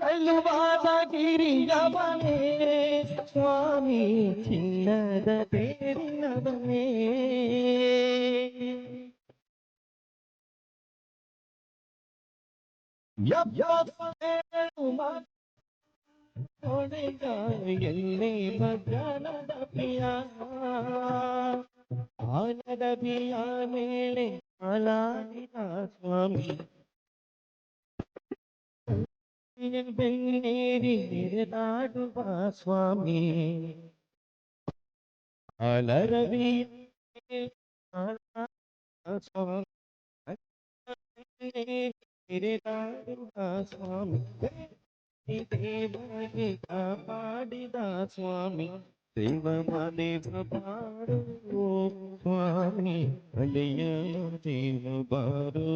கல்லுவாதகிரியவனே சுவாமி சின்னத பேரினவனே. என்னை பஜானத பியா ஆனத பியா மேலே ஆலாதினா சுவாமி. ಸ್ವಾಮಿ ಬೆನ್ನೇರಿ ನೆರೆದಾಡುವ ಸ್ವಾಮಿ ಅಲರವಿ ನೆರೆದಾಡುವ ಸ್ವಾಮಿ ದೇವರಿಗೆ ಕಾಪಾಡಿದ ಸ್ವಾಮಿ ದೇವ ದೇವ ಬಾರು ಸ್ವಾಮಿ ಅಲೆಯ ದೇವ ಬಾರು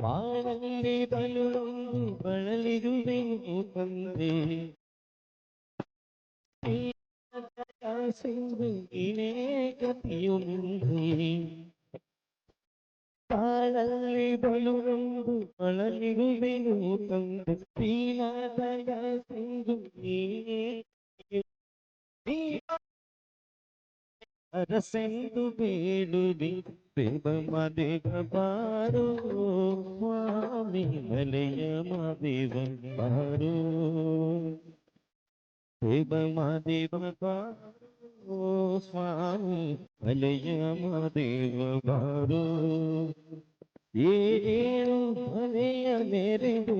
മാനന്ദി തലുറും വളലിരുവിൻ പന്തേ ಈ ಮ- ಬಾಳಲ್ಲಿ ಬಲುಂದು ಬಳಲಿರುವೆ ತಂದೆ ಸಿಂಧು ಇನೇ ಗತಿಯುಂದೆ ಬಾಳಲ್ಲಿ ಬಲುಂದು ಬಳಲಿರುವೆನು ತಂದೆ ದೀನದಯ ಸಿಂಧು ನೀನೇ ಅರಸೆಂದು ಬೇಡುವೆ ದೇವ ಮದೇವ ಬಾರು ಸ್ವಾಮಿ ಮಲೆಯ ಮದೇವ ಬಾರು శివమదివో స్వామి అలయమదివారు ఏను అలయ నెరడు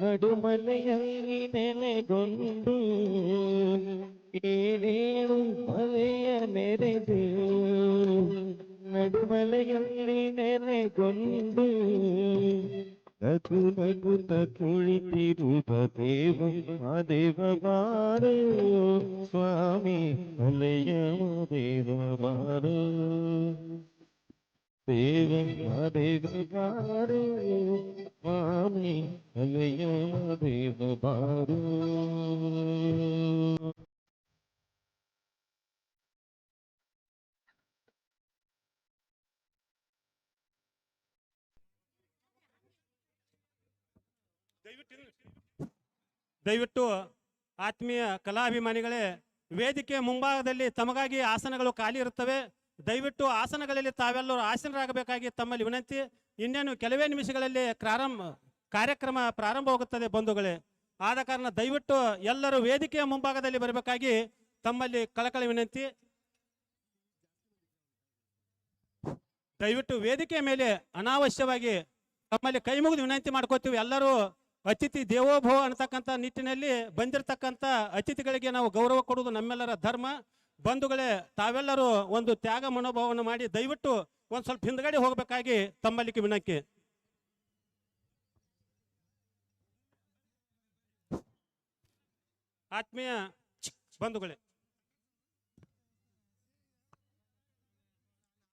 నడుమలయల్లి నెలగొండు ఏనేను అలయ నెరడు నడుమలయల్లి నెలగొండు ಮಲೆಯ ನೆರೆದು ನಡುಮಲೆಯಲ್ಲಿ ನೆಲೆಗೊಂಡು ನಗು ನಗುತ್ತ ಕುಳಿತಿರುವ ದೇವ ದೇವ ಬಾರು ಸ್ವಾಮಿ ಮಲೆಯ ದೇವ ಬಾರು ದೇವ ದೇವ ಬಾರು ಸ್ವಾಮಿ ಮಲೆಯ ದಯವಿಟ್ಟು ಆತ್ಮೀಯ ಕಲಾಭಿಮಾನಿಗಳೇ, ವೇದಿಕೆ ಮುಂಭಾಗದಲ್ಲಿ ತಮಗಾಗಿ ಆಸನಗಳು ಖಾಲಿ ಇರುತ್ತವೆ. ದಯವಿಟ್ಟು ಆಸನಗಳಲ್ಲಿ ತಾವೆಲ್ಲರೂ ಆಸನರಾಗಬೇಕಾಗಿ ತಮ್ಮಲ್ಲಿ ವಿನಂತಿ. ಇನ್ನೇನು ಕೆಲವೇ ನಿಮಿಷಗಳಲ್ಲಿ ಪ್ರಾರಂಭ, ಕಾರ್ಯಕ್ರಮ ಪ್ರಾರಂಭವಾಗುತ್ತದೆ ಬಂಧುಗಳೇ. ಆದ ಕಾರಣ ದಯವಿಟ್ಟು ಎಲ್ಲರೂ ವೇದಿಕೆಯ ಮುಂಭಾಗದಲ್ಲಿ ಬರಬೇಕಾಗಿ ತಮ್ಮಲ್ಲಿ ಕಳಕಳಿ ವಿನಂತಿ. ದಯವಿಟ್ಟು ವೇದಿಕೆಯ ಮೇಲೆ ಅನಾವಶ್ಯವಾಗಿ ತಮ್ಮಲ್ಲಿ ಕೈ ಮುಗಿದು ವಿನಂತಿ ಮಾಡ್ಕೋತೀವಿ. ಎಲ್ಲರೂ ಅತಿಥಿ ದೇವೋಭವ ಅನ್ನತಕ್ಕಂಥ ನಿಟ್ಟಿನಲ್ಲಿ ಬಂದಿರತಕ್ಕಂಥ ಅತಿಥಿಗಳಿಗೆ ನಾವು ಗೌರವ ಕೊಡುವುದು ನಮ್ಮೆಲ್ಲರ ಧರ್ಮ. ಬಂಧುಗಳೇ, ತಾವೆಲ್ಲರೂ ಒಂದು ತ್ಯಾಗ ಮನೋಭಾವವನ್ನು ಮಾಡಿ ದಯವಿಟ್ಟು ಒಂದು ಸ್ವಲ್ಪ ಹಿಂದ್ಗಡೆ ಹೋಗಬೇಕಾಗಿ ತಮ್ಮಲ್ಲಿಗೆ ವಿನಂತಿ. ಆತ್ಮೀಯ ಬಂಧುಗಳೇ.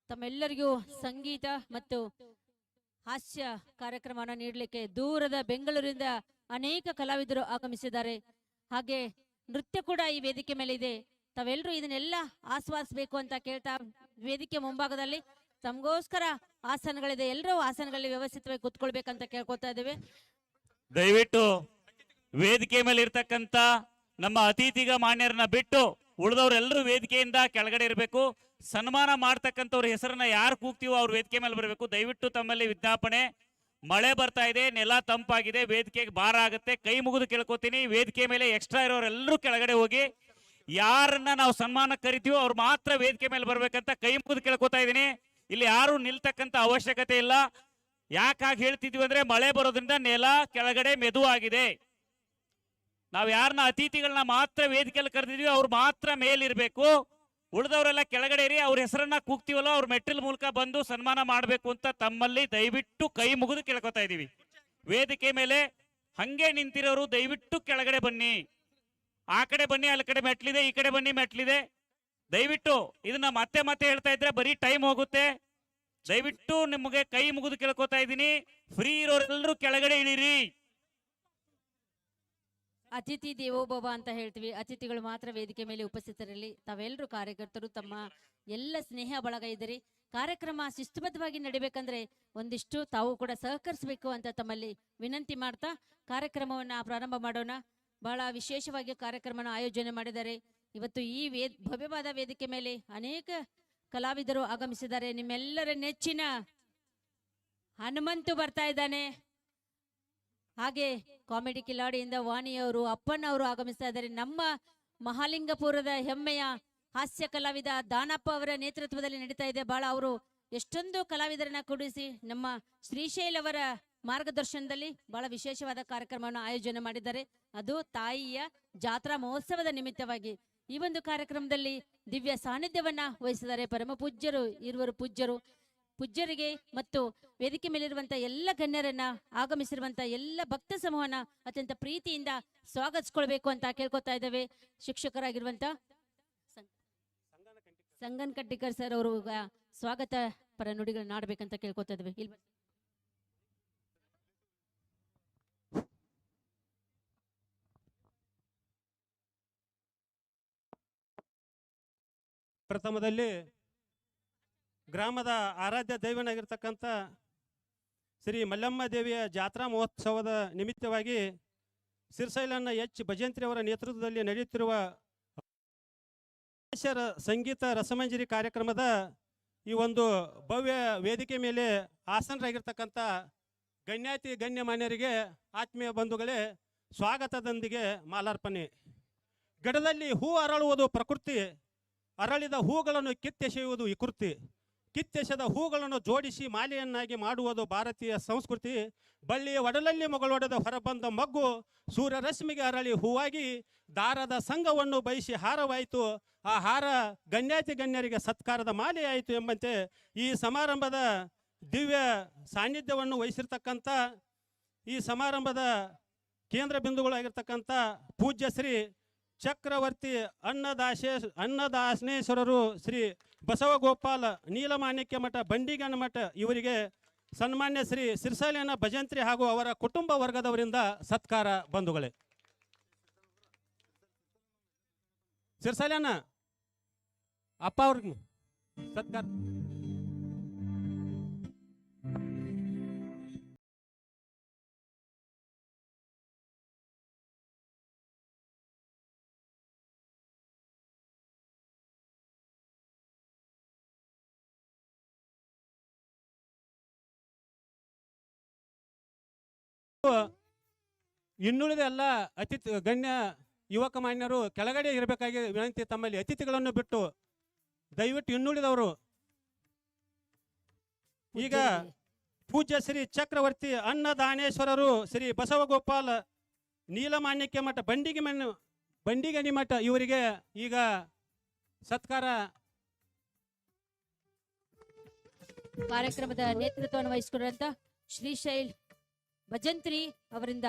ತಮ್ಮೆಲ್ಲರಿಗೂ ಸಂಗೀತ ಮತ್ತು ಹಾಸ್ಯ ಕಾರ್ಯಕ್ರಮವನ್ನು ನೀಡಲಿಕ್ಕೆ ದೂರದ ಬೆಂಗಳೂರಿಂದ ಅನೇಕ ಕಲಾವಿದರು ಆಗಮಿಸಿದ್ದಾರೆ. ಹಾಗೆ ನೃತ್ಯ ಕೂಡ ಈ ವೇದಿಕೆ ಮೇಲೆ ಇದೆ. ತಾವೆಲ್ಲರೂ ಇದನ್ನೆಲ್ಲ ಆಸ್ವಾದಿಸಬೇಕು ಅಂತ ಕೇಳ್ತಾ ವೇದಿಕೆ ಮುಂಭಾಗದಲ್ಲಿ ತಮಗೋಸ್ಕರ ಆಸನಗಳಿದೆ. ಎಲ್ಲರೂ ಆಸನಗಳಲ್ಲಿ ವ್ಯವಸ್ಥಿತವಾಗಿ ಕೂತ್ಕೊಳ್ಬೇಕಂತ ಕೇಳ್ಕೊತಾ ಇದ್ದೇವೆ. ದಯವಿಟ್ಟು ವೇದಿಕೆ ಮೇಲೆ ಇರ್ತಕ್ಕಂತ ನಮ್ಮ ಅತಿಥಿಗ, ಮಾನ್ಯರನ್ನ ಬಿಟ್ಟು ಉಳಿದವರೆಲ್ಲರೂ ವೇದಿಕೆಯಿಂದ ಕೆಳಗಡೆ ಇರಬೇಕು. ಸನ್ಮಾನ ಮಾಡ್ತಕ್ಕಂಥವ್ರ ಹೆಸರನ್ನ ಯಾರು ಕೂಗ್ತೀವೋ ಅವ್ರ ವೇದಿಕೆ ಮೇಲೆ ಬರಬೇಕು. ದಯವಿಟ್ಟು ತಮ್ಮಲ್ಲಿ ವಿಜ್ಞಾಪನೆ. ಮಳೆ ಬರ್ತಾ ಇದೆ, ನೆಲ ತಂಪಾಗಿದೆ, ವೇದಿಕೆಗೆ ಭಾರ ಆಗುತ್ತೆ. ಕೈ ಮುಗಿದು ಕೇಳ್ಕೊತೀನಿ. ವೇದಿಕೆ ಮೇಲೆ ಎಕ್ಸ್ಟ್ರಾ ಇರೋರೆಲ್ಲರೂ ಕೆಳಗಡೆ ಹೋಗಿ, ಯಾರನ್ನ ನಾವು ಸನ್ಮಾನ ಕರಿತೀವೋ ಅವ್ರು ಮಾತ್ರ ವೇದಿಕೆ ಮೇಲೆ ಬರ್ಬೇಕಂತ ಕೈ ಮುಗಿದು ಕೇಳ್ಕೊತಾ ಇದ್ದೀನಿ. ಇಲ್ಲಿ ಯಾರು ನಿಲ್ತಕ್ಕಂಥ ಅವಶ್ಯಕತೆ ಇಲ್ಲ. ಯಾಕಾಗಿ ಹೇಳ್ತಿದ್ವಿ ಅಂದ್ರೆ ಮಳೆ ಬರೋದ್ರಿಂದ ನೆಲ ಕೆಳಗಡೆ ಮೆದುವಾಗಿದೆ. ನಾವು ಯಾರನ್ನ ಅತಿಥಿಗಳನ್ನ ಮಾತ್ರ ವೇದಿಕೆಯಲ್ಲಿ ಕರೆದಿದ್ವಿ ಅವ್ರು ಮಾತ್ರ ಮೇಲಿರ್ಬೇಕು. ಉಳಿದವರೆಲ್ಲ ಕೆಳಗಡೆ ಇರಿ, ಅವ್ರ ಹೆಸರನ್ನ ಕೂಗ್ತೀವಲ್ಲ, ಅವ್ರ ಮೆಟ್ಟಿಲ್ ಮೂಲಕ ಬಂದು ಸನ್ಮಾನ ಮಾಡಬೇಕು ಅಂತ ತಮ್ಮಲ್ಲಿ ದಯವಿಟ್ಟು ಕೈ ಮುಗಿದು ಕೇಳ್ಕೊತಾ ಇದ್ದೀವಿ. ವೇದಿಕೆ ಮೇಲೆ ಹಂಗೆ ನಿಂತಿರೋರು ದಯವಿಟ್ಟು ಕೆಳಗಡೆ ಬನ್ನಿ. ಆ ಕಡೆ ಬನ್ನಿ, ಅಲ್ಲಿ ಕಡೆ ಮೆಟ್ಲಿದೆ, ಈ ಕಡೆ ಬನ್ನಿ, ಮೆಟ್ಲಿದೆ. ದಯವಿಟ್ಟು ಇದನ್ನ ಮತ್ತೆ ಮತ್ತೆ ಹೇಳ್ತಾ ಇದ್ರೆ ಬರೀ ಟೈಮ್ ಹೋಗುತ್ತೆ. ದಯವಿಟ್ಟು ನಿಮಗೆ ಕೈ ಮುಗಿದು ಕೇಳ್ಕೊತಾ ಇದ್ದೀನಿ. ಫ್ರೀ ಇರೋರೆಲ್ಲರೂ ಕೆಳಗಡೆ ಇಳಿರಿ. ಅತಿಥಿ ದೇವೋಭವ ಅಂತ ಹೇಳ್ತೀವಿ. ಅತಿಥಿಗಳು ಮಾತ್ರ ವೇದಿಕೆ ಮೇಲೆ ಉಪಸ್ಥಿತರಲ್ಲಿ ತಾವೆಲ್ಲರೂ ಕಾರ್ಯಕರ್ತರು, ತಮ್ಮ ಎಲ್ಲ ಸ್ನೇಹ ಬಳಗ ಇದ್ದೀರಿ. ಕಾರ್ಯಕ್ರಮ ಶಿಸ್ತುಬದ್ಧವಾಗಿ ನಡಿಬೇಕಂದ್ರೆ ಒಂದಿಷ್ಟು ತಾವು ಕೂಡ ಸಹಕರಿಸಬೇಕು ಅಂತ ತಮ್ಮಲ್ಲಿ ವಿನಂತಿ ಮಾಡ್ತಾ ಕಾರ್ಯಕ್ರಮವನ್ನ ಪ್ರಾರಂಭ ಮಾಡೋಣ. ಬಹಳ ವಿಶೇಷವಾಗಿ ಕಾರ್ಯಕ್ರಮನ ಆಯೋಜನೆ ಮಾಡಿದ್ದಾರೆ. ಇವತ್ತು ಈ ವೇದ, ಭವ್ಯವಾದ ವೇದಿಕೆ ಮೇಲೆ ಅನೇಕ ಕಲಾವಿದರು ಆಗಮಿಸಿದ್ದಾರೆ. ನಿಮ್ಮೆಲ್ಲರ ನೆಚ್ಚಿನ ಹನುಮಂತು ಬರ್ತಾ ಇದ್ದಾನೆ. ಹಾಗೆ ಕಾಮಿಡಿ ಕಿಲಾಡಿಯಿಂದ ವಾಣಿಯವರು, ಅಪ್ಪನವರು ಆಗಮಿಸ್ತಾ ಇದ್ದಾರೆ. ನಮ್ಮ ಮಹಾಲಿಂಗಪುರದ ಹೆಮ್ಮೆಯ ಹಾಸ್ಯ ಕಲಾವಿದ ದಾನಪ್ಪ ಅವರ ನೇತೃತ್ವದಲ್ಲಿ ನಡೀತಾ ಇದೆ. ಬಹಳ ಅವರು ಎಷ್ಟೊಂದು ಕಲಾವಿದರನ್ನ ಕೂಡಿಸಿ ನಮ್ಮ ಶ್ರೀಶೈಲ್ ಅವರ ಮಾರ್ಗದರ್ಶನದಲ್ಲಿ ಬಹಳ ವಿಶೇಷವಾದ ಕಾರ್ಯಕ್ರಮವನ್ನು ಆಯೋಜನೆ ಮಾಡಿದ್ದಾರೆ. ಅದು ತಾಯಿಯ ಜಾತ್ರಾ ಮಹೋತ್ಸವದ ನಿಮಿತ್ತವಾಗಿ ಈ ಒಂದು ಕಾರ್ಯಕ್ರಮದಲ್ಲಿ ದಿವ್ಯ ಸಾನ್ನಿಧ್ಯವನ್ನ ವಹಿಸಿದ್ದಾರೆ. ಪರಮ ಪೂಜ್ಯರು, ಇರುವರು ಪೂಜ್ಯರು. ಪೂಜ್ಯರಿಗೆ ಮತ್ತು ವೇದಿಕೆ ಮೇಲಿರುವಂತ ಎಲ್ಲ ಗಣ್ಯರನ್ನ ಆಗಮಿಸಿರುವಂತ ಎಲ್ಲ ಭಕ್ತ ಸಮೂಹನ ಅತ್ಯಂತ ಪ್ರೀತಿಯಿಂದ ಸ್ವಾಗತಿಸ್ಕೊಳ್ಬೇಕು ಅಂತ ಕೇಳ್ಕೊತಾ ಇದ್ದೇವೆ. ಶಿಕ್ಷಕರಾಗಿರುವಂತ ಸಂಗನ್ ಕಟ್ಟಿಕರ್ ಸರ್ ಅವರು ಸ್ವಾಗತ ಪರ ನುಡಿಗಳನ್ನ ಆಡ್ಬೇಕಂತ ಕೇಳ್ಕೊತಾ ಇದ್ದೇವೆ. ಪ್ರಥಮದಲ್ಲಿ ಗ್ರಾಮದ ಆರಾಧ್ಯ ದೈವನಾಗಿರ್ತಕ್ಕಂಥ ಶ್ರೀ ಮಲ್ಲಮ್ಮ ದೇವಿಯ ಜಾತ್ರಾ ಮಹೋತ್ಸವದ ನಿಮಿತ್ತವಾಗಿ ಸಿರ್ಸೈಲನ್ನ ಎಚ್. ಭಜಂತ್ರಿ ಅವರ ನೇತೃತ್ವದಲ್ಲಿ ನಡೆಯುತ್ತಿರುವ ಸಂಗೀತ ರಸಮಂಜರಿ ಕಾರ್ಯಕ್ರಮದ ಈ ಒಂದು ಭವ್ಯ ವೇದಿಕೆ ಮೇಲೆ ಆಸನರಾಗಿರ್ತಕ್ಕಂಥ ಗಣ್ಯಾತಿ ಗಣ್ಯಮಾನ್ಯರಿಗೆ ಆತ್ಮೀಯ ಬಂಧುಗಳೇ ಸ್ವಾಗತದೊಂದಿಗೆ ಮಾಲಾರ್ಪಣೆ. ಗಡದಲ್ಲಿ ಹೂ ಅರಳುವುದು ಪ್ರಕೃತಿ, ಅರಳಿದ ಹೂಗಳನ್ನು ಕಿತ್ತೆಸೆಯುವುದು ವಿಕೃತಿ ಕಿತ್ತೆಸೆದ ಹೂಗಳನ್ನು ಜೋಡಿಸಿ ಮಾಲೆಯನ್ನಾಗಿ ಮಾಡುವುದು ಭಾರತೀಯ ಸಂಸ್ಕೃತಿ. ಬಳ್ಳಿಯ ಒಡಲಲ್ಲಿ ಮೊಗಳೊಡೆದ ಹೊರಬಂದ ಮಗ್ಗು ಸೂರ್ಯರಶ್ಮಿಗೆ ಅರಳಿ ಹೂವಾಗಿ ದಾರದ ಸಂಘವನ್ನು ಬಯಸಿ ಹಾರವಾಯಿತು. ಆ ಹಾರ ಗಣ್ಯಾತಿ ಗಣ್ಯರಿಗೆ ಸತ್ಕಾರದ ಮಾಲೆಯಾಯಿತು ಎಂಬಂತೆ ಈ ಸಮಾರಂಭದ ದಿವ್ಯ ಸಾನ್ನಿಧ್ಯವನ್ನು ವಹಿಸಿರ್ತಕ್ಕಂಥ, ಈ ಸಮಾರಂಭದ ಕೇಂದ್ರ ಬಿಂದುಗಳಾಗಿರ್ತಕ್ಕಂಥ ಪೂಜ್ಯ ಶ್ರೀ ಚಕ್ರವರ್ತಿ ಅನ್ನದಾಶೇ ಅನ್ನದಾಸನೇಶ್ವರರು ಶ್ರೀ ಬಸವಗೋಪಾಲ ನೀಲಮಾಣಿಕ್ಯ ಮಠ, ಬಂಡಿಗನ ಮಠ, ಇವರಿಗೆ ಸನ್ಮಾನ್ಯ ಶ್ರೀ ಸಿರ್ಸಾಲಿನ ಭಜಂತ್ರಿ ಹಾಗೂ ಅವರ ಕುಟುಂಬ ವರ್ಗದವರಿಂದ ಸತ್ಕಾರ ಬಂಧುಗಳೇ. ಸಿರ್ಸಾಲಿಯನ್ನ ಅಪ್ಪ ಅವ್ರಿಗೆ ಸತ್ಕಾರ. ಇನ್ನುಳಿದ ಎಲ್ಲ ಅತಿಥಿ ಗಣ್ಯ ಯುವಕ ಮಾನ್ಯರು ಕೆಳಗಡೆ ಇರಬೇಕಾಗಿ ವಿನಂತಿ ತಮ್ಮಲ್ಲಿ ಅತಿಥಿಗಳನ್ನು ಬಿಟ್ಟು ದಯವಿಟ್ಟು ಇನ್ನುಳಿದವರು. ಈಗ ಪೂಜ್ಯ ಶ್ರೀ ಚಕ್ರವರ್ತಿ ಅನ್ನದಾನೇಶ್ವರರು ಶ್ರೀ ಬಸವಗೋಪಾಲ ನೀಲಮಾನ್ಯಕ್ಕೆ ಮಠ ಬಂಡಿಗೆ ಮಣ್ಣು ಬಂಡಿಗಣಿ ಮಠ ಇವರಿಗೆ ಈಗ ಸತ್ಕಾರ. ಕಾರ್ಯಕ್ರಮದ ನೇತೃತ್ವವನ್ನು ವಹಿಸಿಕೊಂಡಂತ ಶ್ರೀಶೈಲ್ ಭಜಂತ್ರಿ ಅವರಿಂದ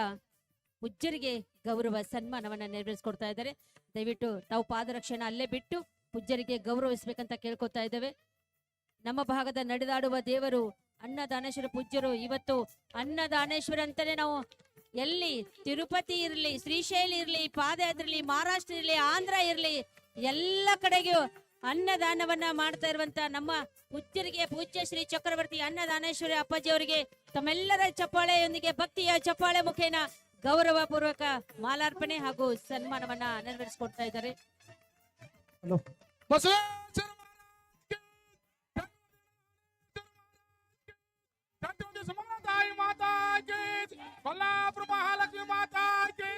ಪೂಜ್ಯರಿಗೆ ಗೌರವ ಸನ್ಮಾನವನ್ನ ನೆರವೇರಿಸಿಕೊಡ್ತಾ ಇದ್ದಾರೆ. ದಯವಿಟ್ಟು ತಾವು ಪಾದರಕ್ಷೆನ ಅಲ್ಲೇ ಬಿಟ್ಟು ಪೂಜ್ಯರಿಗೆ ಗೌರವಿಸ್ಬೇಕಂತ ಕೇಳ್ಕೊತಾ ಇದ್ದೇವೆ. ನಮ್ಮ ಭಾಗದ ನಡೆದಾಡುವ ದೇವರು ಅನ್ನದಾನೇಶ್ವರ ಪೂಜ್ಯರು. ಇವತ್ತು ಅನ್ನದಾನೇಶ್ವರ ಅಂತಾನೆ ನಾವು ಎಲ್ಲಿ ತಿರುಪತಿ ಇರಲಿ, ಶ್ರೀಶೈಲಿ ಇರಲಿ, ಪಾದಯಾತ್ರೆ ಇರಲಿ, ಮಹಾರಾಷ್ಟ್ರ ಇರಲಿ, ಆಂಧ್ರ ಇರಲಿ, ಎಲ್ಲ ಕಡೆಗೂ ಅನ್ನದಾನವನ್ನ ಮಾಡ್ತಾ ಇರುವಂತ ನಮ್ಮ ಉತ್ತಿರಿಗೆ ಪೂಜ್ಯ ಶ್ರೀ ಚಕ್ರವರ್ತಿ ಅನ್ನದಾನೇಶ್ವರಿ ಅಪ್ಪಾಜಿ ಅವರಿಗೆ ತಮ್ಮೆಲ್ಲರ ಚಪ್ಪಾಳೆಯೊಂದಿಗೆ ಭಕ್ತಿಯ ಚಪ್ಪಾಳೆ ಮುಖೇನ ಗೌರವ ಪೂರ್ವಕ ಮಾಲಾರ್ಪಣೆ ಹಾಗೂ ಸನ್ಮಾನವನ್ನ ನೆರವೇರಿಸಿಕೊಡ್ತಾ ಇದ್ದಾರೆ ಕಿ ಜೈ.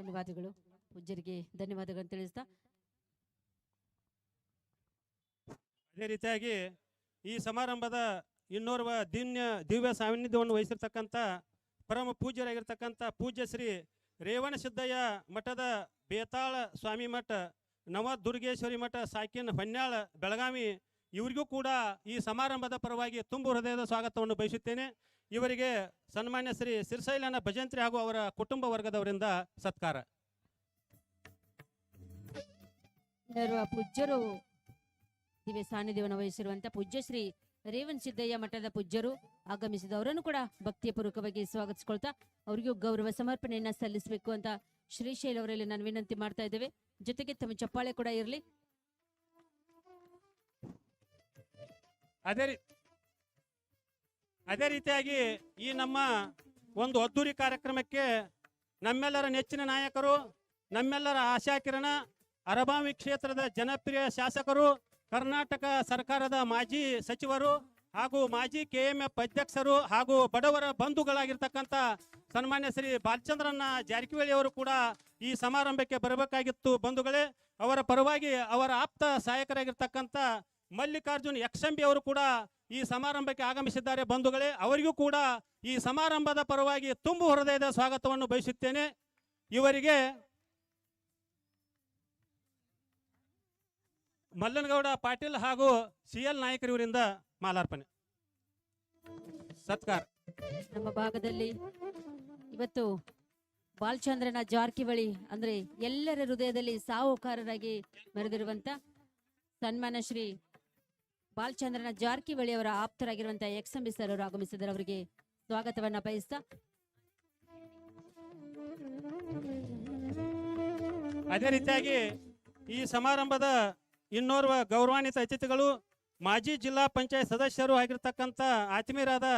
ಧನ್ಯವಾದಗಳು. ಪೂಜ್ಯರಿಗೆ ಧನ್ಯವಾದಗಳು ತಿಳಿಸ್ತಾ. ಅದೇ ರೀತಿಯಾಗಿ ಈ ಸಮಾರಂಭದ ಇನ್ನೋರ್ವ ದಿನ್ಯ ದಿವ್ಯ ಸಾನ್ನಿಧ್ಯವನ್ನು ವಹಿಸಿರ್ತಕ್ಕಂಥ ಪರಮ ಪೂಜ್ಯರಾಗಿರ್ತಕ್ಕಂಥ ಪೂಜ್ಯ ಶ್ರೀ ರೇವಣ ಮಠದ ಬೇತಾಳ ಸ್ವಾಮಿ ಮಠ ನವ ದುರ್ಗೇಶ್ವರಿ ಮಠ, ಸಾಕಿನ ಹೊನ್ಯಾಳ ಬೆಳಗಾವಿ, ಇವರಿಗೂ ಕೂಡ ಈ ಸಮಾರಂಭದ ಪರವಾಗಿ ತುಂಬು ಹೃದಯದ ಸ್ವಾಗತವನ್ನು ಬಯಸುತ್ತೇನೆ. ಇವರಿಗೆ ಸನ್ಮಾನ್ಯ ಶ್ರೀ ಸಿರ್ಸೈಲನ ಭಜಂತ್ರಿ ಹಾಗೂ ಅವರ ಕುಟುಂಬ ವರ್ಗದವರಿಂದ ಸತ್ಕಾರ. ಪೂಜ್ಯರು ದಿವ್ಯ ಸಾನ್ನಿಧ್ಯವನ್ನು ವಹಿಸಿರುವಂತಹ ಪೂಜ್ಯ ಶ್ರೀ ರೇವನ್ ಸಿದ್ದಯ್ಯ ಮಠದ ಪೂಜ್ಯರು ಆಗಮಿಸಿದವರನ್ನು ಕೂಡ ಭಕ್ತಿಪೂರ್ವಕವಾಗಿ ಸ್ವಾಗತಿಸಿಕೊಳ್ತಾ ಅವರಿಗೂ ಗೌರವ ಸಮರ್ಪಣೆಯನ್ನ ಸಲ್ಲಿಸಬೇಕು ಅಂತ ಶ್ರೀಶೈಲ್ ಅವರಲ್ಲಿ ನಾನು ವಿನಂತಿ ಮಾಡ್ತಾ ಇದ್ದೇವೆ. ಜೊತೆಗೆ ತಮ್ಮ ಚಪ್ಪಾಳೆ ಕೂಡ ಇರಲಿ. ಅದೇ ರೀ. ಅದೇ ರೀತಿಯಾಗಿ ಈ ನಮ್ಮ ಒಂದು ಅದ್ದೂರಿ ಕಾರ್ಯಕ್ರಮಕ್ಕೆ ನಮ್ಮೆಲ್ಲರ ನೆಚ್ಚಿನ ನಾಯಕರು, ನಮ್ಮೆಲ್ಲರ ಆಶಾಕಿರಣ ಅರಬಾವಿ ಕ್ಷೇತ್ರದ ಜನಪ್ರಿಯ ಶಾಸಕರು, ಕರ್ನಾಟಕ ಸರ್ಕಾರದ ಮಾಜಿ ಸಚಿವರು ಹಾಗೂ ಮಾಜಿ ಕೆ ಎಂ ಎಫ್ ಅಧ್ಯಕ್ಷರು ಹಾಗೂ ಬಡವರ ಬಂಧುಗಳಾಗಿರ್ತಕ್ಕಂಥ ಸನ್ಮಾನ್ಯ ಶ್ರೀ ಬಾಲಚಂದ್ರನ್ನ ಜಾರಕಿಹೊಳಿ ಅವರು ಕೂಡ ಈ ಸಮಾರಂಭಕ್ಕೆ ಬರಬೇಕಾಗಿತ್ತು. ಬಂಧುಗಳೇ, ಅವರ ಪರವಾಗಿ ಅವರ ಆಪ್ತ ಸಹಾಯಕರಾಗಿರ್ತಕ್ಕಂಥ ಮಲ್ಲಿಕಾರ್ಜುನ್ ಯಕ್ಷಂಬಿ ಅವರು ಕೂಡ ಈ ಸಮಾರಂಭಕ್ಕೆ ಆಗಮಿಸಿದ್ದಾರೆ ಬಂಧುಗಳೇ, ಅವರಿಗೂ ಕೂಡ ಈ ಸಮಾರಂಭದ ಪರವಾಗಿ ತುಂಬು ಹೃದಯದ ಸ್ವಾಗತವನ್ನು ಬಯಸುತ್ತೇನೆ. ಇವರಿಗೆ ಮಲ್ಲನಗೌಡ ಪಾಟೀಲ್ ಹಾಗೂ ಸಿ ಎಲ್ ನಾಯಕರಿವರಿಂದ ಮಾಲಾರ್ಪಣೆ. ಸತ್ಕಾರ. ನಮ್ಮ ಭಾಗದಲ್ಲಿ ಇವತ್ತು ಬಾಲಚಂದ್ರನ ಜಾರಕಿಹೊಳಿ ಅಂದ್ರೆ ಎಲ್ಲರ ಹೃದಯದಲ್ಲಿ ಸಾಹುಕಾರರಾಗಿ ಮೆರೆದಿರುವಂತ ಸನ್ಮಾನ ಶ್ರೀ ಬಾಲಚಂದ್ರನ ಜಾರಕಿಹೊಳಿ ಅವರ ಆಪ್ತರಾಗಿರುವಂತ ಎಕ್ಸಂಬಿ ಸರ್ ಅವರು ಆಗಮಿಸಿದ್ದಾರೆ ಅವರಿಗೆ ಸ್ವಾಗತವನ್ನ ಬಯಸ್ತಾ ಅದೇ ರೀತಿಯಾಗಿ ಈ ಸಮಾರಂಭದ ಇನ್ನೋರ್ವ ಗೌರವಾನ್ವಿತ ಅತಿಥಿಗಳು ಮಾಜಿ ಜಿಲ್ಲಾ ಪಂಚಾಯತ್ ಸದಸ್ಯರು ಆಗಿರ್ತಕ್ಕಂಥ ಆತ್ಮೀಯರಾದ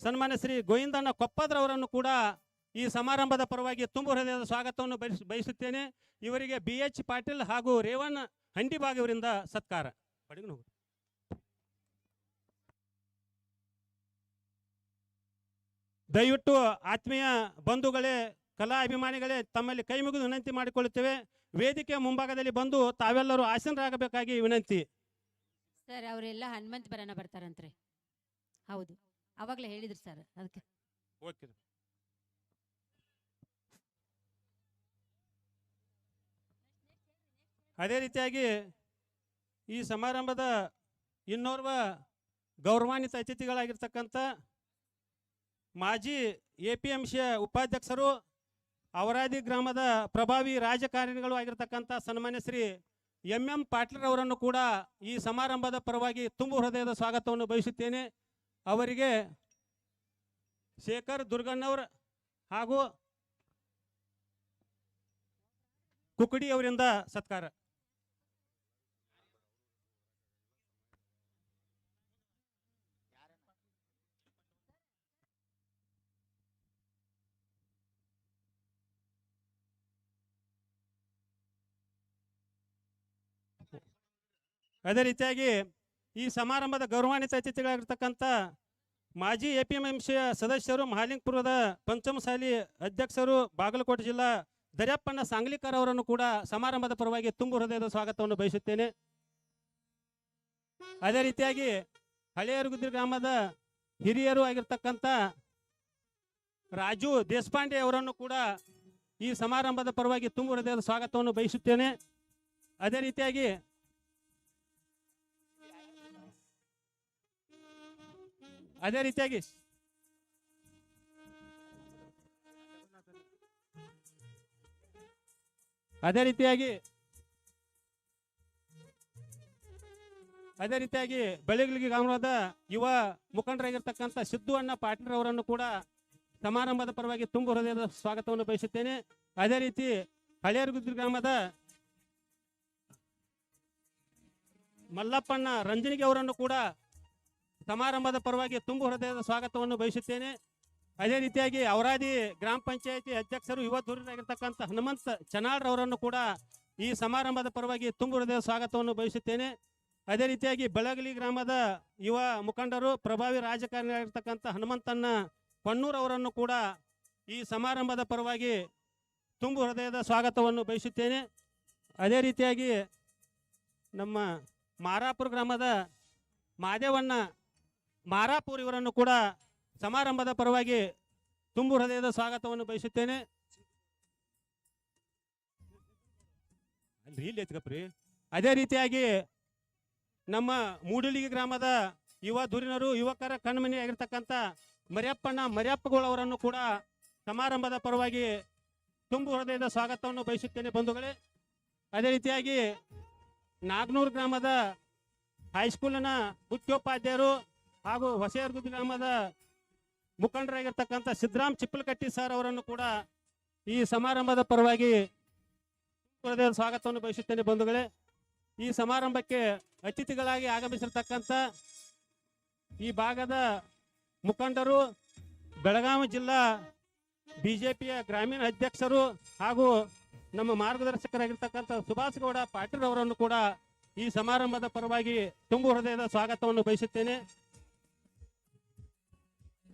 ಸನ್ಮಾನ್ಯ ಶ್ರೀ ಗೋವಿಂದಣ್ಣ ಕೊಪ್ಪದ್ರವರನ್ನು ಕೂಡ ಈ ಸಮಾರಂಭದ ಪರವಾಗಿ ತುಂಬು ಹೃದಯದ ಸ್ವಾಗತವನ್ನು ಬಯಸ್, ಬಯಸುತ್ತೇನೆ. ಇವರಿಗೆ ಬಿ ಎಚ್ ಪಾಟೀಲ್ ಹಾಗೂ ರೇವಣ್ಣ ಹಂಡಿಬಾಗ್ ಇವರಿಂದ ಸತ್ಕಾರ ಬಡಿಗು ಹೋಗು. ದಯವಿಟ್ಟು ಆತ್ಮೀಯ ಬಂಧುಗಳೇ ಕಲಾ ಅಭಿಮಾನಿಗಳೇ ತಮ್ಮಲ್ಲಿ ಕೈ ಮುಗಿದು ವಿನಂತಿ ಮಾಡಿಕೊಳ್ಳುತ್ತೇವೆ. ವೇದಿಕೆ ಮುಂಭಾಗದಲ್ಲಿ ಬಂದು ತಾವೆಲ್ಲರೂ ಆಸೀನರಾಗಬೇಕಾಗಿ ವಿನಂತಿ. ಸರ್ ಅವರೆಲ್ಲ ಹನುಮಂತ ಬರನ ಬರ್ತಾರಂತ್ರಿ. ಹೌದು. ಅವಾಗಲೇ ಹೇಳಿದ್ರು ಸರ್ ಅದಕ್ಕೆ. ಓಕೆ. ಅದೇ ರೀತಿಯಾಗಿ ಈ ಸಮಾರಂಭದ ಇನ್ನೋರ್ವ ಗೌರವಾನ್ವಿತ ಅತಿಥಿಗಳಾಗಿರ್ತಕ್ಕಂಥ ಮಾಜಿ ಎ ಪಿ ಎಂ ಸಿಯ ಉಪಾಧ್ಯಕ್ಷರು ಅವರಾದಿ ಗ್ರಾಮದ ಪ್ರಭಾವಿ ರಾಜಕಾರಣಿಗಳು ಆಗಿರತಕ್ಕಂಥ ಸನ್ಮಾನ್ಯ ಶ್ರೀ ಎಂ ಎಂ ಪಾಟೀಲ್ ಅವರನ್ನು ಕೂಡ ಈ ಸಮಾರಂಭದ ಪರವಾಗಿ ತುಂಬು ಹೃದಯದ ಸ್ವಾಗತವನ್ನು ಬಯಸುತ್ತೇನೆ. ಅವರಿಗೆ ಶೇಖರ್ ದುರ್ಗಣ್ಣವ್ರ ಹಾಗೂ ಕುಕ್ಕಡಿ ಅವರಿಂದ ಸತ್ಕಾರ. ಅದೇ ರೀತಿಯಾಗಿ ಈ ಸಮಾರಂಭದ ಗೌರವಾನ್ವಿತ ಅತಿಥಿಗಳಾಗಿರ್ತಕ್ಕಂಥ ಮಾಜಿ ಎ ಪಿ ಎಂ ಎಂ ಸಿಯ ಸದಸ್ಯರು, ಮಹಾಲಿಂಗಪುರದ ಪಂಚಮಸಾಲಿ ಅಧ್ಯಕ್ಷರು, ಬಾಗಲಕೋಟೆ ಜಿಲ್ಲಾ ದರ್ಯಪ್ಪಣ್ಣ ಸಾಂಗ್ಲಿಕರ್ ಅವರನ್ನು ಕೂಡ ಸಮಾರಂಭದ ಪರವಾಗಿ ತುಂಬು ಹೃದಯದ ಸ್ವಾಗತವನ್ನು ಬಯಸುತ್ತೇನೆ. ಅದೇ ರೀತಿಯಾಗಿ ಹಳೆಯರುಗುದ್ರಿ ಗ್ರಾಮದ ಹಿರಿಯರು ಆಗಿರ್ತಕ್ಕಂಥ ರಾಜು ದೇಶಪಾಂಡೆ ಅವರನ್ನು ಕೂಡ ಈ ಸಮಾರಂಭದ ಪರವಾಗಿ ತುಂಬು ಹೃದಯದ ಸ್ವಾಗತವನ್ನು ಬಯಸುತ್ತೇನೆ. ಅದೇ ರೀತಿಯಾಗಿ ಅದೇ ರೀತಿಯಾಗಿ ಅದೇ ರೀತಿಯಾಗಿ ಅದೇ ರೀತಿಯಾಗಿ ಬೆಳಗಲಿಗೆ ಗಮನದ ಯುವ ಮುಖಂಡರಾಗಿರ್ತಕ್ಕಂಥ ಸಿದ್ದು ಅಣ್ಣ ಪಾಟೀಲ್ ಅವರನ್ನು ಕೂಡ ಸಮಾರಂಭದ ಪರವಾಗಿ ತುಂಬ ಹೃದಯದ ಸ್ವಾಗತವನ್ನು ಬಯಸುತ್ತೇನೆ. ಅದೇ ರೀತಿ ಹಳೆಯರಗುದ್ರಿ ಗ್ರಾಮದ ಮಲ್ಲಪ್ಪಣ್ಣ ರಂಜನಿಗೆ ಅವರನ್ನು ಕೂಡ ಸಮಾರಂಭದ ಪರವಾಗಿ ತುಂಬು ಹೃದಯದ ಸ್ವಾಗತವನ್ನು ಬಯಸುತ್ತೇನೆ. ಅದೇ ರೀತಿಯಾಗಿ ಅವರಾದಿ ಗ್ರಾಮ ಪಂಚಾಯಿತಿ ಅಧ್ಯಕ್ಷರು ಯುವ ದೂರನಾಗಿರ್ತಕ್ಕಂಥ ಹನುಮಂತ ಚನಾಳ್ರ ಅವರನ್ನು ಕೂಡ ಈ ಸಮಾರಂಭದ ಪರವಾಗಿ ತುಂಬು ಹೃದಯದ ಸ್ವಾಗತವನ್ನು ಬಯಸುತ್ತೇನೆ. ಅದೇ ರೀತಿಯಾಗಿ ಬೆಳಗಲಿ ಗ್ರಾಮದ ಯುವ ಮುಖಂಡರು, ಪ್ರಭಾವಿ ರಾಜಕಾರಣಿಯಾಗಿರ್ತಕ್ಕಂಥ ಪಣ್ಣೂರ್ ಅವರನ್ನು ಕೂಡ ಈ ಸಮಾರಂಭದ ಪರವಾಗಿ ತುಂಬು ಹೃದಯದ ಸ್ವಾಗತವನ್ನು ಬಯಸುತ್ತೇನೆ. ಅದೇ ರೀತಿಯಾಗಿ ನಮ್ಮ ಮಾರಾಪುರ ಗ್ರಾಮದ ಮಾದೇವಣ್ಣ ಮಾರಾಪುರ್ ಇವರನ್ನು ಕೂಡ ಸಮಾರಂಭದ ಪರವಾಗಿ ತುಂಬು ಹೃದಯದ ಸ್ವಾಗತವನ್ನು ಬಯಸುತ್ತೇನೆ. ಇಲ್ಲಿ ಅದೇ ರೀತಿಯಾಗಿ ನಮ್ಮ ಮೂಡಲಿಗೆ ಗ್ರಾಮದ ಯುವ ದುರಿನರು ಯುವಕರ ಕಣ್ಮನಿ ಆಗಿರ್ತಕ್ಕಂಥ ಮರಿಯಪ್ಪಣ್ಣ ಮರಿಯಪ್ಪಗಳವರನ್ನು ಕೂಡ ಸಮಾರಂಭದ ಪರವಾಗಿ ತುಂಬು ಹೃದಯದ ಸ್ವಾಗತವನ್ನು ಬಯಸುತ್ತೇನೆ ಬಂಧುಗಳೇ. ಅದೇ ರೀತಿಯಾಗಿ ನಾಗ್ನೂರು ಗ್ರಾಮದ ಹೈಸ್ಕೂಲಿನ ಮುಖ್ಯೋಪಾಧ್ಯಾಯರು ಹಾಗೂ ಹೊಸೇರ್ಗು ಗ್ರಾಮದ ಮುಖಂಡರಾಗಿರ್ತಕ್ಕಂಥ ಸಿದ್ದರಾಮ್ ಚಿಪ್ಪಲಕಟ್ಟಿ ಸರ್ ಅವರನ್ನು ಕೂಡ ಈ ಸಮಾರಂಭದ ಪರವಾಗಿ ಸ್ವಾಗತವನ್ನು ಬಯಸುತ್ತೇನೆ ಬಂಧುಗಳೇ. ಈ ಸಮಾರಂಭಕ್ಕೆ ಅತಿಥಿಗಳಾಗಿ ಆಗಮಿಸಿರ್ತಕ್ಕಂಥ ಈ ಭಾಗದ ಮುಖಂಡರು, ಬೆಳಗಾವಿ ಜಿಲ್ಲಾ ಬಿಜೆಪಿಯ ಗ್ರಾಮೀಣ ಅಧ್ಯಕ್ಷರು ಹಾಗೂ ನಮ್ಮ ಮಾರ್ಗದರ್ಶಕರಾಗಿರ್ತಕ್ಕಂಥ ಸುಭಾಷ್ ಗೌಡ ಪಾಟೀಲ್ ಅವರನ್ನು ಕೂಡ ಈ ಸಮಾರಂಭದ ಪರವಾಗಿ ತುಂಬು ಹೃದಯದ ಸ್ವಾಗತವನ್ನು ಬಯಸುತ್ತೇನೆ.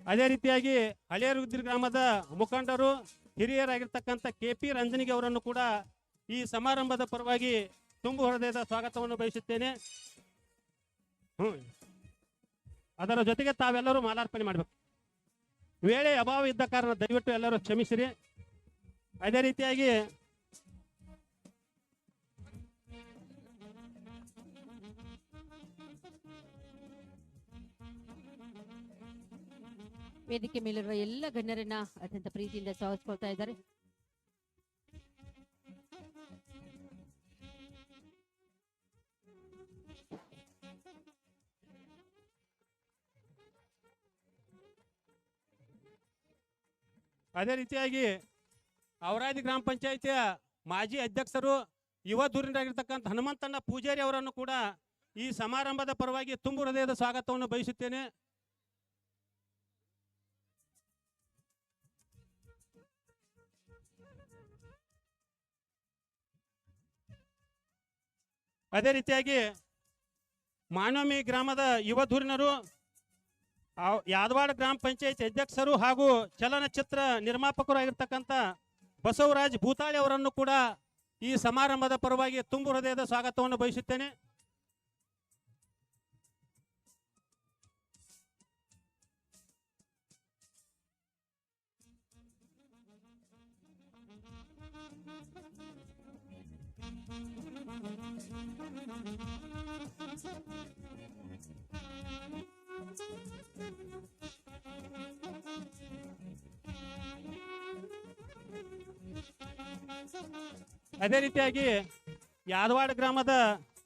ಅದೇ ರೀತಿಯಾಗಿ ಹಳೇರುದ್ರಿ ಗ್ರಾಮದ ಮುಖಂಡರು, ಹಿರಿಯರಾಗಿರ್ತಕ್ಕಂಥ ಕೆ ಪಿ ರಂಜನಿಗೆ ಅವರನ್ನು ಕೂಡ ಈ ಸಮಾರಂಭದ ಪರವಾಗಿ ತುಂಬು ಹೃದಯದ ಸ್ವಾಗತವನ್ನು ಬಯಸುತ್ತೇನೆ. ಹ್ಮ್ ಅದರ ಜೊತೆಗೆ ತಾವೆಲ್ಲರೂ ಮಾಲಾರ್ಪಣೆ ಮಾಡಬೇಕು. ವೇಳೆ ಅಭಾವ ಇದ್ದ ಕಾರಣ ದಯವಿಟ್ಟು ಎಲ್ಲರೂ ಕ್ಷಮಿಸಿರಿ. ಅದೇ ರೀತಿಯಾಗಿ ವೇದಿಕೆ ಮೇಲಿರುವ ಎಲ್ಲ ಗಣ್ಯರನ್ನ ಅತ್ಯಂತ ಪ್ರೀತಿಯಿಂದ ಸ್ವಾಗತಿಸ್ಕೊಳ್ತಾ ಇದ್ದಾರೆ. ಅದೇ ರೀತಿಯಾಗಿ ಅವರಾದಿ ಗ್ರಾಮ ಪಂಚಾಯಿತಿಯ ಮಾಜಿ ಅಧ್ಯಕ್ಷರು, ಯುವ ಧುರೀಣರಾಗಿರ್ತಕ್ಕಂಥ ಹನುಮಂತಣ್ಣ ಪೂಜಾರಿ ಅವರನ್ನು ಕೂಡ ಈ ಸಮಾರಂಭದ ಪರವಾಗಿ ತುಂಬು ಹೃದಯದ ಸ್ವಾಗತವನ್ನು ಬಯಸುತ್ತೇನೆ. ಅದೇ ರೀತಿಯಾಗಿ ಮಾನವಮಿ ಗ್ರಾಮದ ಯುವ ಧುರೀಣರು ಆ- ಯಾದವಾಡ ಗ್ರಾಮ ಪಂಚಾಯತ್ ಅಧ್ಯಕ್ಷರು ಹಾಗೂ ಚಲನಚಿತ್ರ ನಿರ್ಮಾಪಕರಾಗಿರ್ತಕ್ಕಂಥ ಬಸವರಾಜ್ ಭೂತಾಳಿ ಅವರನ್ನು ಕೂಡ ಈ ಸಮಾರಂಭದ ಪರವಾಗಿ ತುಂಬು ಹೃದಯದ ಸ್ವಾಗತವನ್ನು ಬಯಸುತ್ತೇನೆ. ಅದೇ ರೀತಿಯಾಗಿ ಯಾದವಾಡ ಗ್ರಾಮದ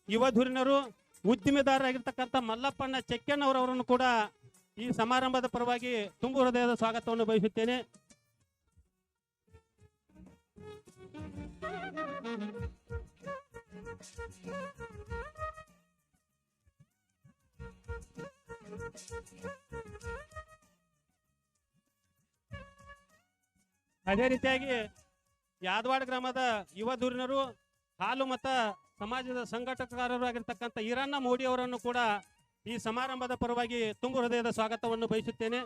ಯುವಧುರಿನರು ಉದ್ದಿಮೆದಾರರಾಗಿರ್ತಕ್ಕಂಥ ಮಲ್ಲಪ್ಪಣ್ಣ ಚೆಕ್ಕಣ್ಣವರವರನ್ನು ಕೂಡ ಈ ಸಮಾರಂಭದ ಪರವಾಗಿ ತುಂಬು ಹೃದಯದ ಸ್ವಾಗತವನ್ನು ಬಯಸುತ್ತೇನೆ. ಅದೇ ರೀತಿಯಾಗಿ ಯಾದವಾಡ ಗ್ರಾಮದ ಯುವ ಧುರೀಣರು ಹಾಲು ಮತ ಸಮಾಜದ ಸಂಘಟಕರಾರು ಆಗಿರ್ತಕ್ಕಂಥ ಈರಣ್ಣ ಮೋಡಿ ಅವರನ್ನು ಕೂಡ ಈ ಸಮಾರಂಭದ ಪರವಾಗಿ ತುಂಬು ಹೃದಯದ ಸ್ವಾಗತವನ್ನು ಬಯಸುತ್ತೇನೆ.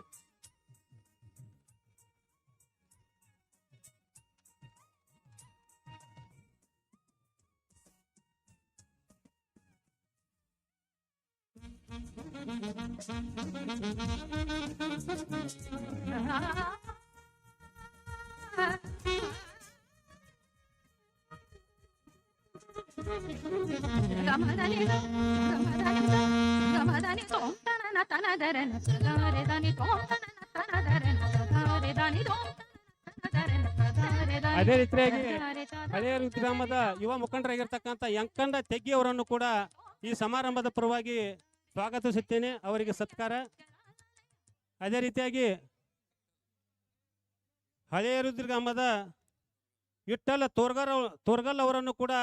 ಅದೇ ರೀತಿಯಾಗಿ ಹಳೆಯ ಗ್ರಾಮದ ಯುವ ಮುಖಂಡರಾಗಿರ್ತಕ್ಕಂಥ ಯಂಕಂಡ ತೆಗ್ಗಿ ಅವರನ್ನು ಕೂಡ ಈ ಸಮಾರಂಭದ ಪರವಾಗಿ ಸ್ವಾಗತಿಸುತ್ತೇನೆ. ಅವರಿಗೆ ಸತ್ಕಾರ. ಅದೇ ರೀತಿಯಾಗಿ ಹಳೆಯ ರುದ್ರಗಾಮದ ವಿಠ್ಠಲ ತೋರ್ಗರ್, ತೋರ್ಗಲ್ ಅವರನ್ನು ಕೂಡ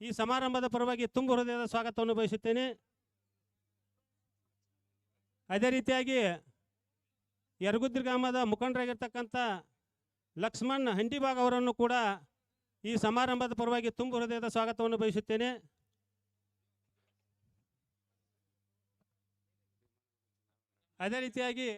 ಈ ಸಮಾರಂಭದ ಪರವಾಗಿ ತುಂಬ ಹೃದಯದ ಸ್ವಾಗತವನ್ನು ಬಯಸುತ್ತೇನೆ. ಅದೇ ರೀತಿಯಾಗಿ ಯರಗುದ್ರ ಗ್ರಾಮದ ಮುಖಂಡರಾಗಿರ್ತಕ್ಕಂಥ ಲಕ್ಷ್ಮಣ್ ಹಂಡಿಬಾಗ್ ಅವರನ್ನು ಕೂಡ ಈ ಸಮಾರಂಭದ ಪರವಾಗಿ ತುಂಬ ಹೃದಯದ ಸ್ವಾಗತವನ್ನು ಬಯಸುತ್ತೇನೆ. ಅದೇ ರೀತಿಯಾಗಿ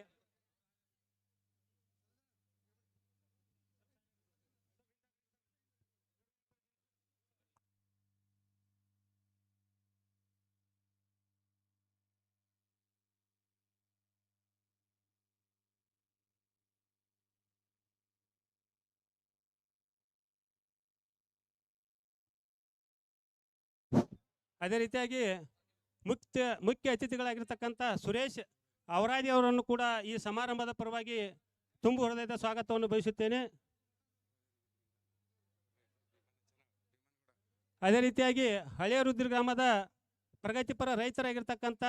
ಅದೇ ರೀತಿಯಾಗಿ ಮುಖ್ಯ ಮುಖ್ಯ ಅತಿಥಿಗಳಾಗಿರ್ತಕ್ಕಂಥ ಸುರೇಶ್ ಅವರಾದಿ ಅವರನ್ನು ಕೂಡ ಈ ಸಮಾರಂಭದ ಪರವಾಗಿ ತುಂಬು ಹೃದಯದ ಸ್ವಾಗತವನ್ನು ಬಯಸುತ್ತೇನೆ. ಅದೇ ರೀತಿಯಾಗಿ ಹಳೆಯ ರುದ್ರ ಗ್ರಾಮದ ಪ್ರಗತಿಪರ ರೈತರಾಗಿರ್ತಕ್ಕಂಥ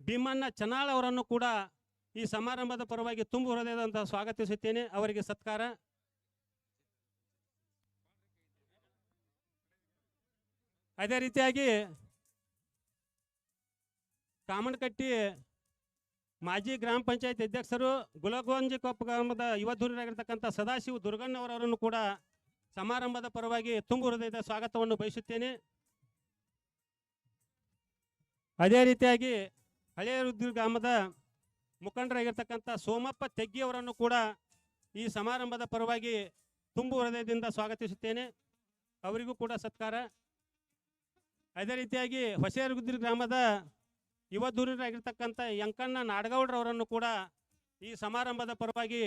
ಭೀಮಣ್ಣ ಚನಾಳ್ ಅವರನ್ನು ಕೂಡ ಈ ಸಮಾರಂಭದ ಪರವಾಗಿ ತುಂಬು ಹೃದಯದಂತ ಸ್ವಾಗತಿಸುತ್ತೇನೆ. ಅವರಿಗೆ ಸತ್ಕಾರ. ಅದೇ ರೀತಿಯಾಗಿ ಕಾಮನಕಟ್ಟಿ ಮಾಜಿ ಗ್ರಾಮ ಪಂಚಾಯತ್ ಅಧ್ಯಕ್ಷರು ಗುಲಗೋಂಜಿ ಕೊಪ್ಪ ಗ್ರಾಮದ ಯುವ ಧುರೀಣರಾಗಿರ್ತಕ್ಕಂಥ ಸದಾಶಿವ ದುರ್ಗಣ್ಣವರನ್ನು ಕೂಡ ಸಮಾರಂಭದ ಪರವಾಗಿ ತುಂಬು ಹೃದಯದ ಸ್ವಾಗತವನ್ನು ಬಯಸುತ್ತೇನೆ. ಅದೇ ರೀತಿಯಾಗಿ ಹಳೆಯ ರುದ್ರ ಗ್ರಾಮದ ಮುಖಂಡರಾಗಿರ್ತಕ್ಕಂಥ ಸೋಮಪ್ಪ ತೆಗ್ಗಿಯವರನ್ನು ಕೂಡ ಈ ಸಮಾರಂಭದ ಪರವಾಗಿ ತುಂಬು ಹೃದಯದಿಂದ ಸ್ವಾಗತಿಸುತ್ತೇನೆ. ಅವರಿಗೂ ಕೂಡ ಸತ್ಕಾರ. ಅದೇ ರೀತಿಯಾಗಿ ಹೊಸೇರುಗುದ್ರಿ ಗ್ರಾಮದ ಯುವ ಧುರೀಣರಾಗಿರ್ತಕ್ಕಂಥ ಯಂಕಣ್ಣ ನಾಡಗೌಡ್ರವರನ್ನು ಕೂಡ ಈ ಸಮಾರಂಭದ ಪರವಾಗಿ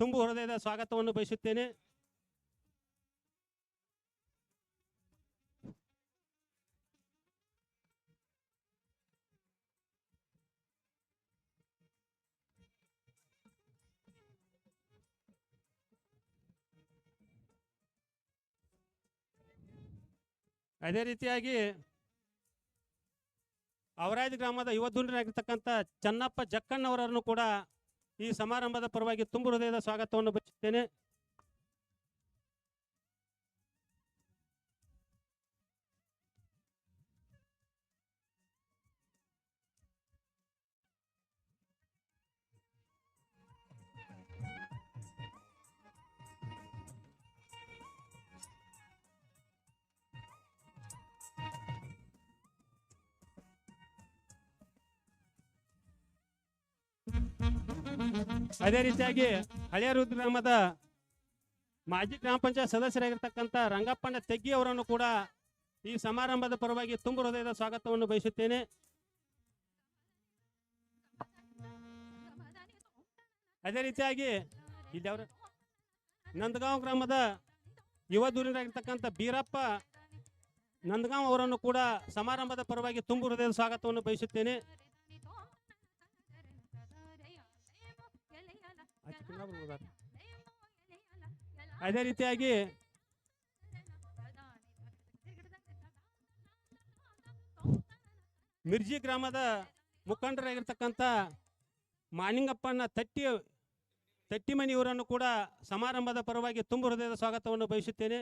ತುಂಬು ಹೃದಯದ ಸ್ವಾಗತವನ್ನು ಬಯಸುತ್ತೇನೆ. ಅದೇ ರೀತಿಯಾಗಿ ಅವರಾದಿ ಗ್ರಾಮದ ಯುವ ಧುರೀಣರಾಗಿರ್ತಕ್ಕಂಥ ಚನ್ನಪ್ಪ ಜಕ್ಕಣ್ಣವರನ್ನು ಕೂಡ ಈ ಸಮಾರಂಭದ ಪರವಾಗಿ ತುಂಬ ಹೃದಯದ ಸ್ವಾಗತವನ್ನು ಬಯಸುತ್ತೇನೆ. ಅದೇ ರೀತಿಯಾಗಿ ಹಳೆಯ ರುದ್ರ ಗ್ರಾಮದ ಮಾಜಿ ಗ್ರಾಮ ಪಂಚಾಯತ್ ಸದಸ್ಯರಾಗಿರ್ತಕ್ಕಂಥ ರಂಗಪ್ಪಣ್ಣ ತೆಗ್ಗಿ ಅವರನ್ನು ಕೂಡ ಈ ಸಮಾರಂಭದ ಪರವಾಗಿ ತುಂಬು ಹೃದಯದ ಸ್ವಾಗತವನ್ನು ಬಯಸುತ್ತೇನೆ. ಅದೇ ರೀತಿಯಾಗಿ ಇಲ್ಲಿ ಅವರ ನಂದಗಾಂವ್ ಗ್ರಾಮದ ಯುವ ದೂರಿನಾಗಿರ್ತಕ್ಕಂಥ ಬೀರಪ್ಪ ನಂದಗಾಂವ್ ಅವರನ್ನು ಕೂಡ ಸಮಾರಂಭದ ಪರವಾಗಿ ತುಂಬು ಹೃದಯದ ಸ್ವಾಗತವನ್ನು ಬಯಸುತ್ತೇನೆ. ಅದೇ ರೀತಿಯಾಗಿ ಮಿರ್ಜಿ ಗ್ರಾಮದ ಮುಖಂಡರಾಗಿರ್ತಕ್ಕಂಥ ಮಾನಿಂಗಪ್ಪನ ತಟ್ಟಿ ತಟ್ಟಿಮನಿಯವರನ್ನು ಕೂಡ ಸಮಾರಂಭದ ಪರವಾಗಿ ತುಂಬ ಹೃದಯದ ಸ್ವಾಗತವನ್ನು ಬಯಸುತ್ತೇನೆ.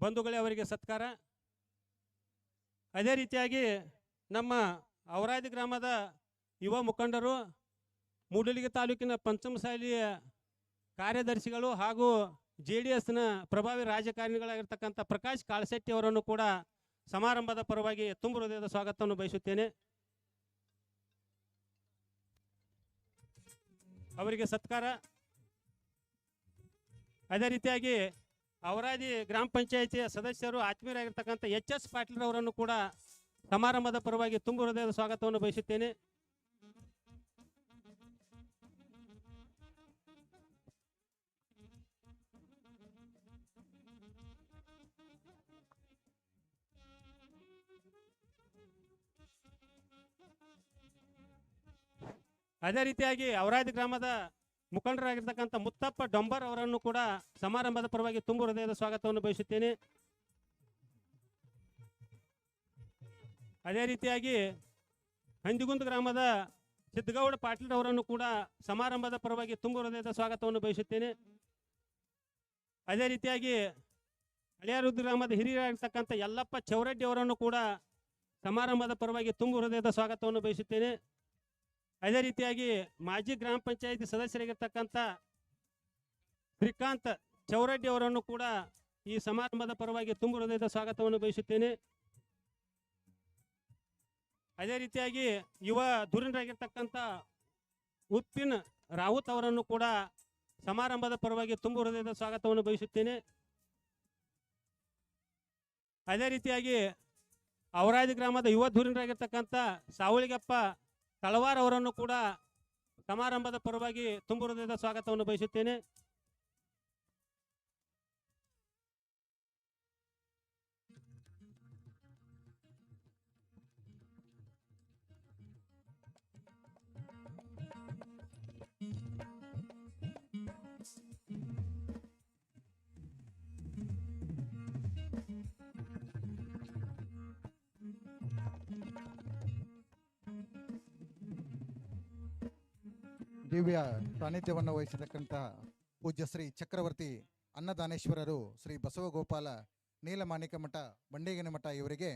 ಬಂಧುಗಳೇ, ಅವರಿಗೆ ಸತ್ಕಾರ. ಅದೇ ರೀತಿಯಾಗಿ ನಮ್ಮ ಔರಾದಿ ಗ್ರಾಮದ ಯುವ ಮುಖಂಡರು ಮೂಡಲಿಗೆ ತಾಲೂಕಿನ ಪಂಚಮಸಾಲಿಯ ಕಾರ್ಯದರ್ಶಿಗಳು ಹಾಗೂ ಜೆ ಡಿ ಎಸ್ನ ಪ್ರಭಾವಿ ರಾಜಕಾರಣಿಗಳಾಗಿರ್ತಕ್ಕಂಥ ಪ್ರಕಾಶ್ ಕಾಳಶೆಟ್ಟಿ ಅವರನ್ನು ಕೂಡ ಸಮಾರಂಭದ ಪರವಾಗಿ ತುಂಬ ಹೃದಯದ ಸ್ವಾಗತವನ್ನು ಬಯಸುತ್ತೇನೆ. ಅವರಿಗೆ ಸತ್ಕಾರ. ಅದೇ ರೀತಿಯಾಗಿ ಅವರಾದಿ ಗ್ರಾಮ ಪಂಚಾಯಿತಿಯ ಸದಸ್ಯರು ಆತ್ಮೀಯರಾಗಿರ್ತಕ್ಕಂಥ ಎಚ್ ಎಸ್ ಪಾಟೀಲ್ ಅವರನ್ನು ಕೂಡ ಸಮಾರಂಭದ ಪರವಾಗಿ ತುಂಬ ಹೃದಯದ ಸ್ವಾಗತವನ್ನು ಬಯಸುತ್ತೇನೆ. ಅದೇ ರೀತಿಯಾಗಿ ಅವರಾದಿ ಗ್ರಾಮದ ಮುಖಂಡರಾಗಿರ್ತಕ್ಕಂಥ ಮುತ್ತಪ್ಪ ಡೊಂಬರ್ ಅವರನ್ನು ಕೂಡ ಸಮಾರಂಭದ ಪರವಾಗಿ ತುಂಬು ಹೃದಯದ ಸ್ವಾಗತವನ್ನು ಬಯಸುತ್ತೇನೆ. ಅದೇ ರೀತಿಯಾಗಿ ಹಂದಿಗುಂದ ಗ್ರಾಮದ ಸಿದ್ದಗೌಡ ಪಾಟೀಲ್ ಅವರನ್ನು ಕೂಡ ಸಮಾರಂಭದ ಪರವಾಗಿ ತುಂಬು ಹೃದಯದ ಸ್ವಾಗತವನ್ನು ಬಯಸುತ್ತೇನೆ. ಅದೇ ರೀತಿಯಾಗಿ ಹಳಿಯಾರುದ್ರ ಗ್ರಾಮದ ಹಿರಿಯರಾಗಿರ್ತಕ್ಕಂಥ ಯಲ್ಲಪ್ಪ ಚೌರಡ್ಡಿ ಅವರನ್ನು ಕೂಡ ಸಮಾರಂಭದ ಪರವಾಗಿ ತುಂಬು ಹೃದಯದ ಸ್ವಾಗತವನ್ನು ಬಯಸುತ್ತೇನೆ. ಅದೇ ರೀತಿಯಾಗಿ ಮಾಜಿ ಗ್ರಾಮ ಪಂಚಾಯಿತಿ ಸದಸ್ಯರಾಗಿರ್ತಕ್ಕಂಥ ಶ್ರೀಕಾಂತ್ ಚೌರಡ್ಡಿ ಅವರನ್ನು ಕೂಡ ಈ ಸಮಾರಂಭದ ಪರವಾಗಿ ತುಂಬು ಹೃದಯದ ಸ್ವಾಗತವನ್ನು ಬಯಸುತ್ತೇನೆ. ಅದೇ ರೀತಿಯಾಗಿ ಯುವ ಧುರೀಣರಾಗಿರ್ತಕ್ಕಂಥ ಉಪ್ಪಿನ್ ರಾವುತ್ ಅವರನ್ನು ಕೂಡ ಸಮಾರಂಭದ ಪರವಾಗಿ ತುಂಬು ಹೃದಯದ ಸ್ವಾಗತವನ್ನು ಬಯಸುತ್ತೇನೆ. ಅದೇ ರೀತಿಯಾಗಿ ಅವರಾದಿ ಗ್ರಾಮದ ಯುವ ಧುರೀಣರಾಗಿರ್ತಕ್ಕಂಥ ಸಾವಳಿಗಪ್ಪ ತಳವಾರ್ ಅವರನ್ನು ಕೂಡ ಸಮಾರಂಭದ ಪರವಾಗಿ ತುಂಬು ಹೃದಯದ ಸ್ವಾಗತವನ್ನು ಬಯಸುತ್ತೇನೆ. ದಿವ್ಯ ಸಾನ್ನಿಧ್ಯವನ್ನು ವಹಿಸಿರ್ತಕ್ಕಂಥ ಪೂಜ್ಯ ಶ್ರೀ ಚಕ್ರವರ್ತಿ ಅನ್ನದಾನೇಶ್ವರರು ಶ್ರೀ ಬಸವಗೋಪಾಲ ನೀಲಮಾಣಿಕ ಮಠ ಬಂಡೇಗಿನ ಮಠ ಇವರಿಗೆ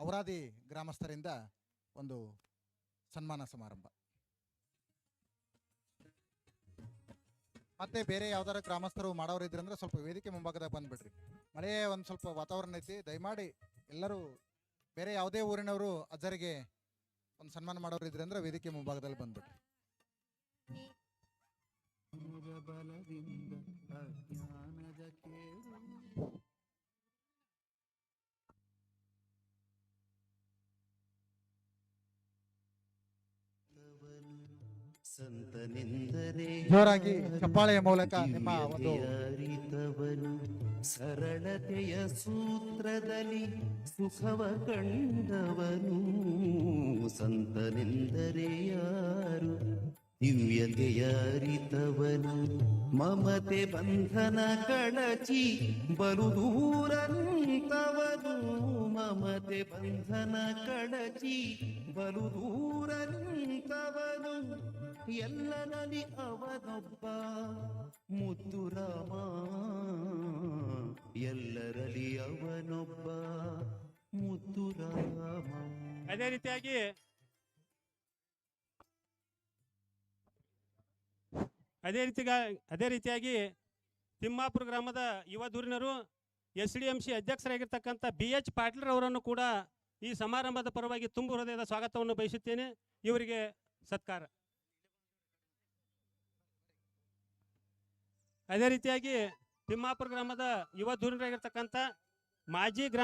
ಔರಾದಿ ಗ್ರಾಮಸ್ಥರಿಂದ ಒಂದು ಸನ್ಮಾನ ಸಮಾರಂಭ. ಮತ್ತೆ ಬೇರೆ ಯಾವ್ದಾರ ಗ್ರಾಮಸ್ಥರು ಮಾಡೋರು ಇದ್ರಂದ್ರೆ ಸ್ವಲ್ಪ ವೇದಿಕೆ ಮುಂಭಾಗದಾಗ ಬಂದ್ಬಿಡ್ರಿ. ಮಳೆ ಒಂದು ಸ್ವಲ್ಪ ವಾತಾವರಣ ಐತಿ, ದಯಮಾಡಿ ಎಲ್ಲರೂ ಬೇರೆ ಯಾವುದೇ ಊರಿನವರು ಅಜ್ಜರಿಗೆ ಒಂದು ಸನ್ಮಾನ ಮಾಡೋರು ಇದ್ರಂದ್ರೆ ವೇದಿಕೆ ಮುಂಭಾಗದಲ್ಲಿ ಬಂದ್ಬಿಡ್ರಿ. ಸಂತನೆಂದರೆ ಜೋರಾಗಿ ಚಪ್ಪಾಳೆಯ ಮೂಲಕ ನಿಮ್ಮ ಒಂದು ಅರಿತವನು. ಸರಳತೆಯ ಸೂತ್ರದಲ್ಲಿ ಸುಖವ ಕಂಡವನು. ಸಂತನೆಂದರೆ ಯಾರು ದಿವ್ಯತೆಯ ಅರಿತವನು ಮಮತೆ ಬಂಧನ ಕಳಚಿ ಬಲು ದೂರ ನಿಂತವನು ಮಮತೆ ಬಂಧನ ಕಳಚಿ ಬಲು ದೂರ ನಿಂತವನು ಎಲ್ಲರಲ್ಲಿ ಅವನೊಬ್ಬ ಮುದ್ದು ರಾಮ ಎಲ್ಲರಲ್ಲಿ ಅವನೊಬ್ಬ ಮುದ್ದು ರಾಮ ಅದೇ ರೀತಿಯಾಗಿ ಅದೇ ರೀತಿ ಅದೇ ರೀತಿಯಾಗಿ ತಿಮ್ಮಾಪುರ ಗ್ರಾಮದ ಯುವ ಧುರೀಣರು ಎಸ್ ಡಿ ಎಂ ಸಿ ಅಧ್ಯಕ್ಷರಾಗಿರ್ತಕ್ಕಂಥ ಬಿ ಎಚ್ ಪಾಟೀಲ್ ಅವರನ್ನು ಕೂಡ ಈ ಸಮಾರಂಭದ ಪರವಾಗಿ ತುಂಬು ಹೃದಯದ ಸ್ವಾಗತವನ್ನು ಬಯಸುತ್ತೇನೆ. ಇವರಿಗೆ ಸತ್ಕಾರ. ಅದೇ ರೀತಿಯಾಗಿ ತಿಮ್ಮಾಪುರ ಗ್ರಾಮದ ಯುವ ಧುರೀಣರಾಗಿರ್ತಕ್ಕಂಥ ಮಾಜಿ ಗ್ರಾಮ